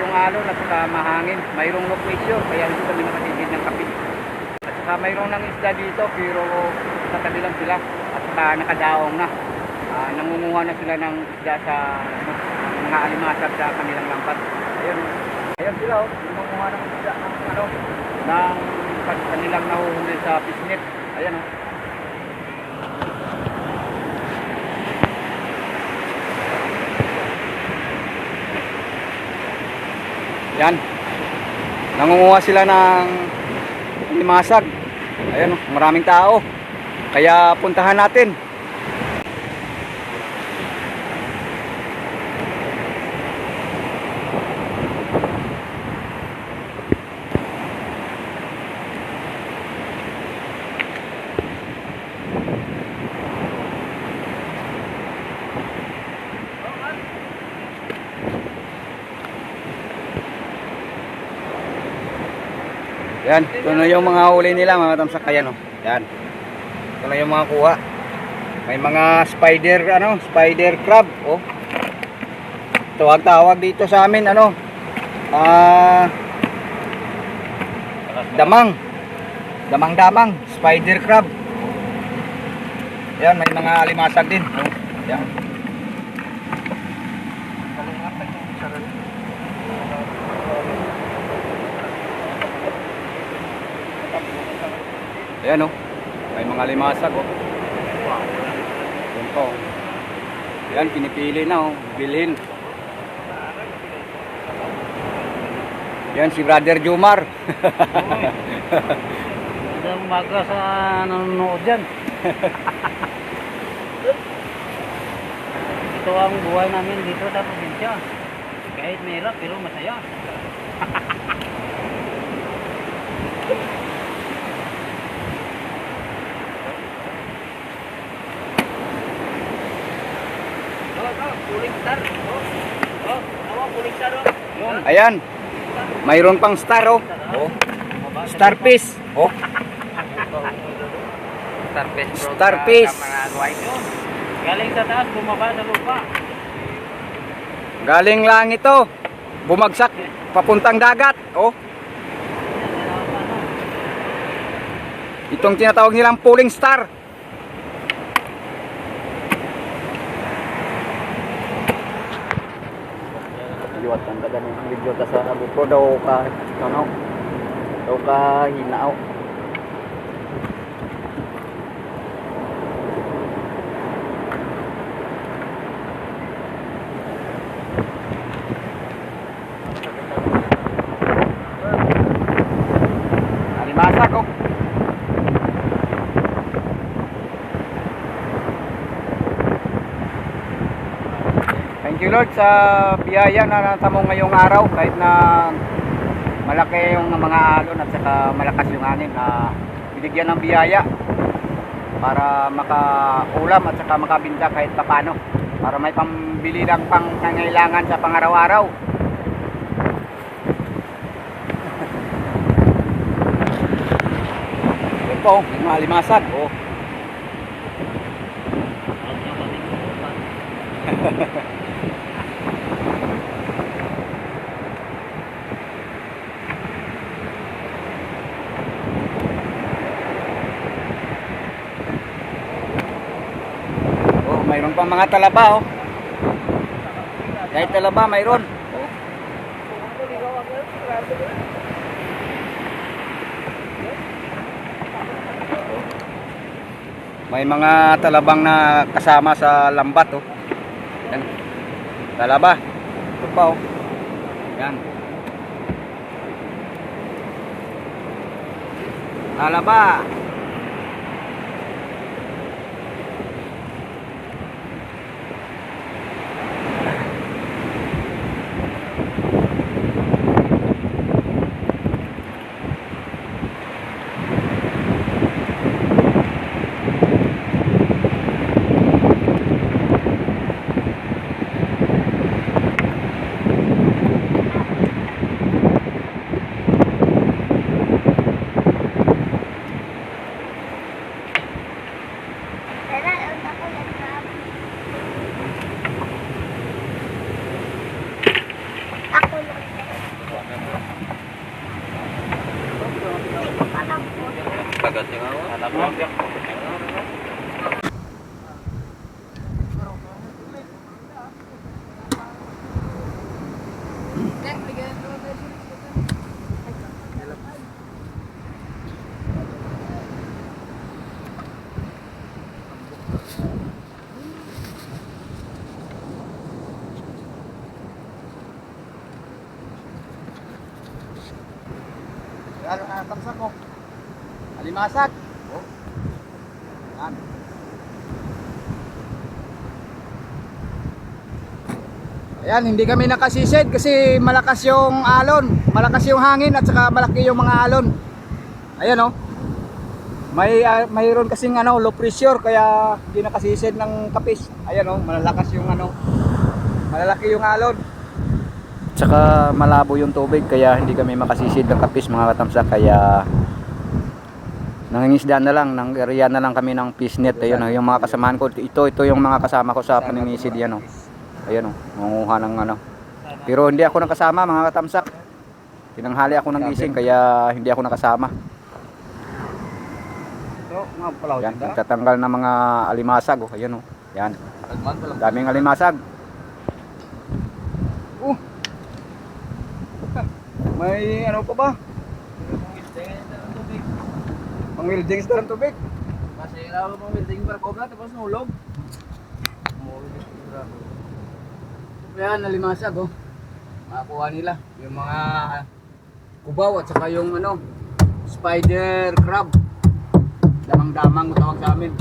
yung alon at saka mahangin. Mayroong pressure, kaya hindi kami nakapisid ng kapit. At saka mayroong ng isda dito, pero sa tabi lang sila. At saka nakadaong na. Ah, nangunguha na sila ng isda sa ano, mga alimasag sa kanilang lampat. Ayun, ayun sila oh, nangunguha ng isda ng ano, ng kan- kanilang nahuhuli sa pisnit. Ayan oh. Yan. Nangunguha sila ng limasag. Ayan oh, maraming tao. Kaya puntahan natin. Yan, ito na yung mga huli nila mga tamsak ayan oh. Yan. Ito na yung mga kuha. May mga spider ano, spider crab oh. Ito ang tawag dito sa amin ano. Ah damang. Damang-damang, spider crab. Yan, may mga alimasag din. Oh. Yan. Ayan oh. May mga limasag oh. Yan po. Yan, pinipili na oh. Bilhin. Yan si Brother Jumar. Magandang umaga sa nanonood dyan. Ito ang buhay namin dito sa probinsya. Kahit mahirap pero masaya. Puling star. Oh, oh, oh, puling star. Oh. Ayan. Mayroon pang star oh. Oh. Starfish. Oh. Starfish. Starfish. Galing sa taas, bumaba sa lupa. Galing lang ito. Bumagsak papuntang dagat. Oh. Itong tinatawag nilang pulling star. Liwat ang video ta sa GoPro daw ka ano daw ka hinao. Lord sa biyaya na natamo ngayong araw kahit na malaki yung mga alon at saka malakas yung hangin na binigyan ng biyaya para makaulam at saka makabinta kahit papano para may pambili lang pang kangailangan sa pangaraw-araw. Ito, may mga limasag. Oh. Oh, mayroon pang mga talaba oh. Kahit talaba mayroon. Oh. May mga talabang na kasama sa lambat oh. Yan. Talaba. Ito pa oh. Yan. Talaba. Ka tamsak mo? Alimasag. Oh. Yan. Ayan, hindi kami nakasisid kasi malakas yung alon, malakas yung hangin at saka malaki yung mga alon. Ayan oh. May ah, mayroon kasing ano, low pressure kaya hindi nakasisid ng kapis. Ayan oh, malalakas yung ano, malalaki yung alon. Tsaka malabo yung tubig kaya hindi kami makasisid ng kapis mga katamsak kaya nangingisda na lang, nang area na lang kami ng fish net. Ayun, yung mga kasamahan ko, ito, ito yung mga kasama ko sa paningisid yan oh. Ayun oh, manguha ng ano. Pero hindi ako nakasama mga katamsak. Tinanghali ako ng gising kaya hindi ako nakasama. Yan, nagtatanggal ng mga alimasag oh. Ayun oh. Yan, daming alimasag. May ano pa ba? Pang welding sa ng tubig. Masira mo mga building para kobra tapos nulog. Yan, nalimasag oh. Makakuha nila yung mga kubaw at saka yung ano, spider crab. Damang-damang tawag sa amin.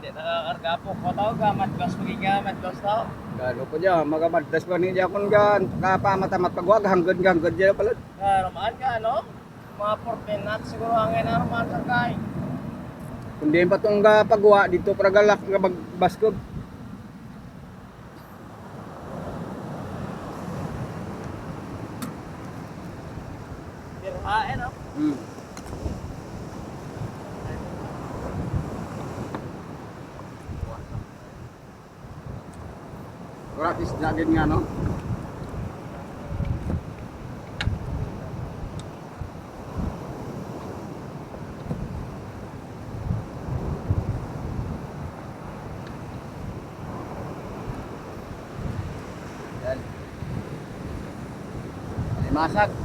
Hindi nakakarga po. Kataw ka, matgas maging ka, matgas tao. Galo po dyan, magamaddas pa niya kung dyan. Kapamatamat pagwag, hanggang hanggang dyan pala. Karamaan ka, ano? Mga 14 nuts siguro ang inaraman sa kay. Kundi pa itong pagwa dito para galak nga magbaskog. Birhain, no? Hmm. Din nga no. Yan. Masag.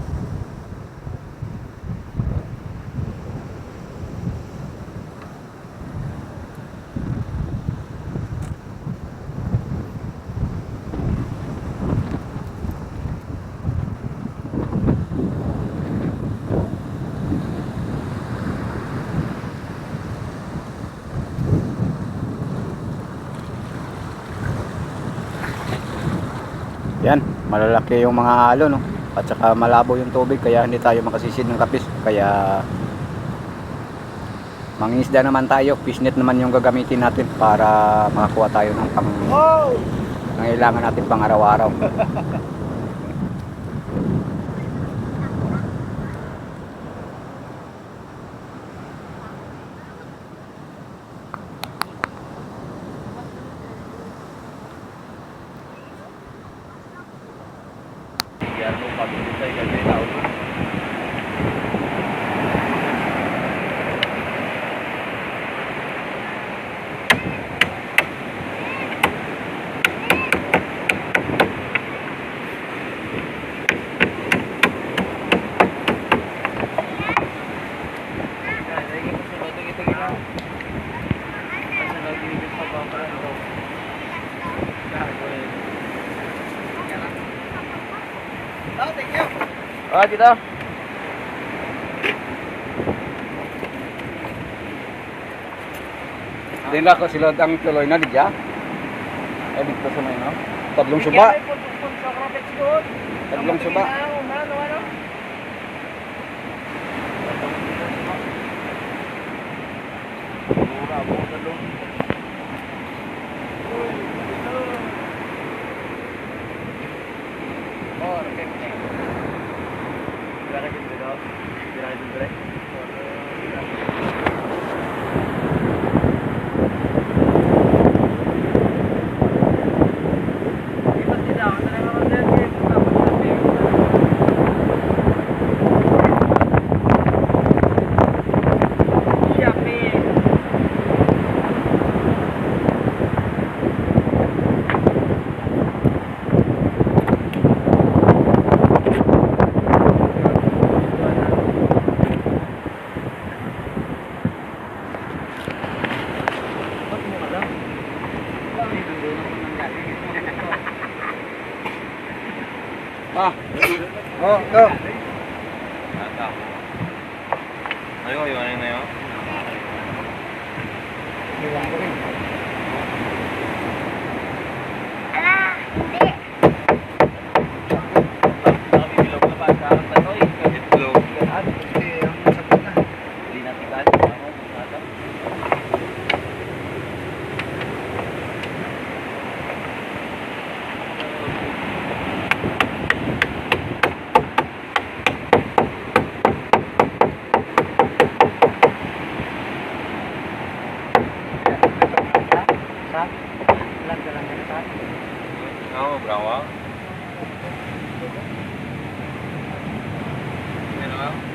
Malalaki yung mga alon no. At saka malabo yung tubig kaya hindi tayo makasisid ng kapis. Kaya mangingisda naman tayo. Fishnet naman yung gagamitin natin para makakuha tayo ng pang Oh! nangailangan natin pang araw-araw. Yan mo, pabilisay ka Ah, dito. Din na ko sila ang tuloy na diya. Eh dito sa may no. Tatlong suba. Tatlong suba. Para kita dito. Tira dito dire. Ah. Oh, ito. Ata. Ayo, ayo, ano na yun? Iwan ko rin. Sabi bilog na ba sa akin tatoy? Itlog. Hindi, ang sagot na. Hindi na tikan. Ako, nata. Sa? Ilan ka lang yan sa? Ako, brawa. Ano ba?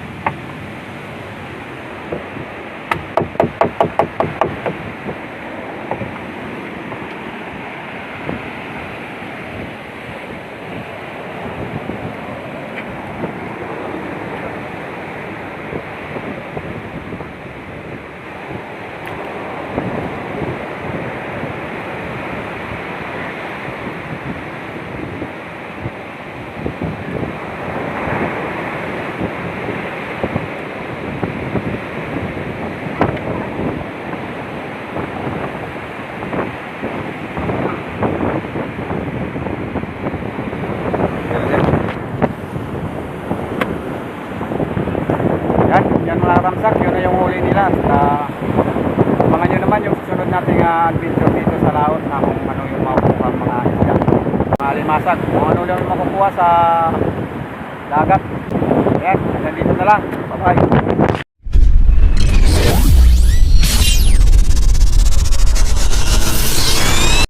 Yan, yan mga ramsak, yun na yung huli nila. At uh, abangan nyo naman yung susunod nating uh, adventure dito sa laot na kung ano yung makukuha mga isda. Mga limasag, kung ano lang makukuha sa dagat. Yan, hanggang dito na lang. Bye-bye.